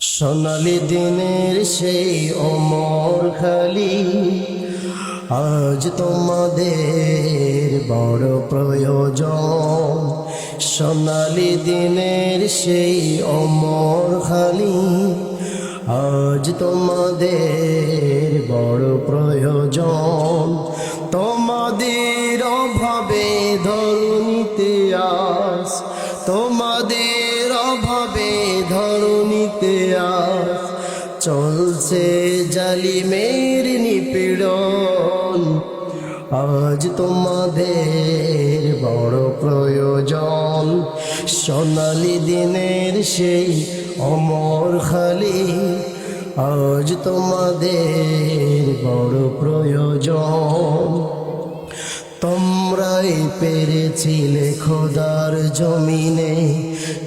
সোনালি দিনের সেই অমর খালি, আজ তোমাদের বড় প্রয়োজন। সোনালি দিনের সেই অমর খালি, আজ তোমাদের বড় প্রয়োজন। তোমাদের অভাবে ধরুনিতে আস তোমাদের অভাবে আস চলছে জালিমের নিপীড়ন। আজ তোমাদের বড় প্রয়োজন। সোনালি দিনের সেই অমর খালি। আজ তোমাদের বড় প্রয়োজন। তোমরাই পেরেছিলে খোদার জমিনে।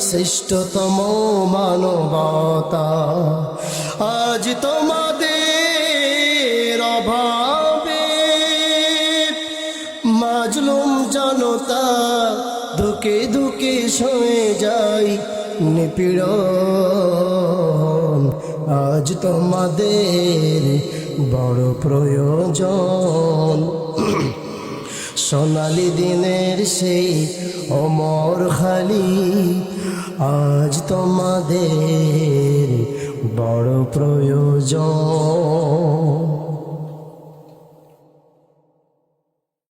শ্রেষ্ঠতম মানবতা। আজ তোমাদের অভাবে মাজলুম জনতা ধুকে ধুকে সয়ে যায় নিপীড়ন। আজ তোমাদের বড় প্রয়োজন। সোনালি দিনের সেই অমর খালি আজ তোমাদের বড় প্রয়োজন।